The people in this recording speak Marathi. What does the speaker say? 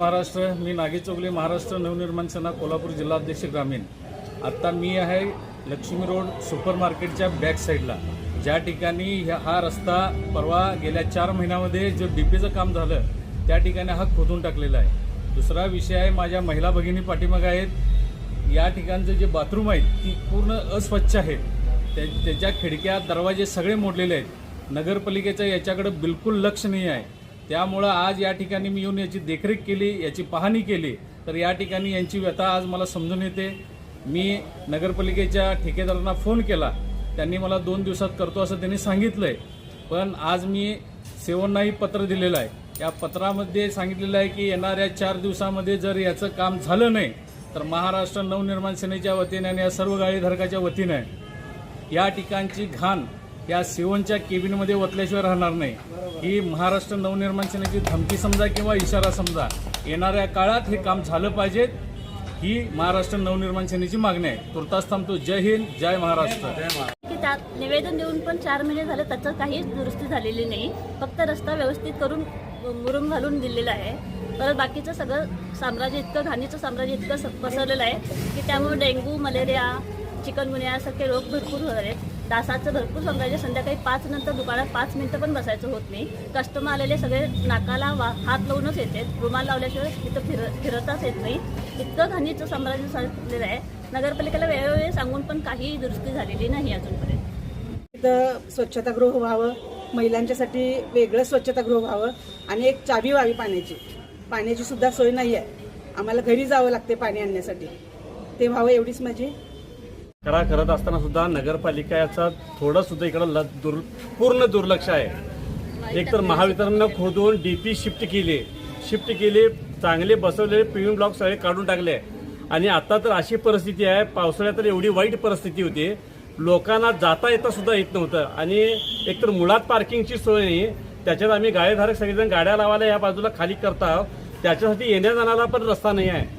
महाराष्ट्र मी नागे चौगले महाराष्ट्र नवनिर्माण सेना कोल्हापूर जिल्हाध्यक्ष ग्रामीण. आत्ता मी आहे लक्ष्मी रोड सुपर मार्केटच्या बॅक साईडला ज्या ठिकाणी ह्या- हा रस्ता परवा गेल्या चार महिन्यामध्ये जो डीपीचं काम झालं त्या ठिकाणी हा खोदून टाकलेला आहे. दुसरा विषय आहे माझ्या महिला भगिनी पाठीमागं आहेत. या ठिकाणचं जे बाथरूम आहेत ती पूर्ण अस्वच्छ आहेत त्या त्याच्या खिडक्या दरवाजे सगळे मोडलेले आहेत. नगरपालिकेचं याच्याकडं बिलकुल लक्ष नाही आहे. त्यामुळं आज या ठिकाणी मी येऊन याची देखरेख केली याची पाहणी केली. तर या ठिकाणी यांची व्यथा आज मला समजून येते. मी नगरपालिकेच्या ठेकेदारांना फोन केला. त्यांनी मला दोन दिवसात करतो असं त्यांनी सांगितलंय. पण आज मी सेवांनाही पत्र दिलेलं आहे. या पत्रामध्ये सांगितलेलं आहे की येणाऱ्या चार दिवसामध्ये जर याचं काम झालं नाही तर महाराष्ट्र नवनिर्माण सेनेच्या वतीने आणि या सर्व गाळीधारकाच्या वतीने या ठिकाणची घाण या सिवनच्या केबिनमध्ये ओतल्याशिवाय राहणार नाही. ही महाराष्ट्र नवनिर्माण सेनेची धमकी समजा किंवा इशारा समजा येणाऱ्या काळात हे काम झालं पाहिजे ही महाराष्ट्र नवनिर्माण सेनेची मागणी आहे. तुर्तास थांबतो. जय हिंद जय महाराष्ट्र. की त्यात निवेदन देऊन पण चार महिने झाले त्याचं काहीच दुरुस्ती झालेली नाही. फक्त रस्ता व्यवस्थित करून मुरुम घालून दिलेला आहे. परत बाकीचं सगळं साम्राज्य इतकं घाणीचं साम्राज्य इतकं पसरलेलं आहे की त्यामुळे डेंग्यू मलेरिया चिकनगुन्या यासारखे रोग भरपूर होत आहेत. तासाचं भरपूर साम्राज्य संध्याकाळी पाच नंतर दुकानात पाच मिनटं पण बसायचं होत नाही. कस्टमर आलेले सगळे नाकाला वा हात लावूनच येतात. रुमाल लावल्याशिवाय तिथं फिर फिरताच येत नाही. इतकं घाणीचं साम्राज्य साधलेलं आहे. नगरपालिकेला वेळोवेळी सांगून पण काही दुरुस्ती झालेली नाही अजूनपर्यंत. इथं स्वच्छतागृह व्हावं. महिलांच्यासाठी वेगळं स्वच्छतागृह व्हावं. आणि एक चावी व्हावी पाण्याची. पाण्याची सुद्धा सोय नाही आहे आम्हाला घरी जावं लागते पाणी आणण्यासाठी. ते व्हावं एवढीच माझी करा करत असताना सुद्धा नगरपालिका याचा थोडं सुद्धा इकडं ल- दुर पूर्ण दुर्लक्ष आहे. एक तर महावितरणनं खोदून डीपी शिफ्ट केली. शिफ्ट केली चांगले बसवलेले पीव्ही ब्लॉक सगळे काढून टाकले. आणि आता तर अशी परिस्थिती आहे पावसाळ्यात तर एवढी वाईट परिस्थिती होती. लोकांना जाता येता सुद्धा येत नव्हतं. आणि एकतर मुळात पार्किंगची सोय नाही त्याच्यात आम्ही गाडीधारक सगळेजण गाड्या लावायला या बाजूला खाली करत आहोत. त्याच्यासाठी येण्या जाण्याला पण रस्ता नाही आहे.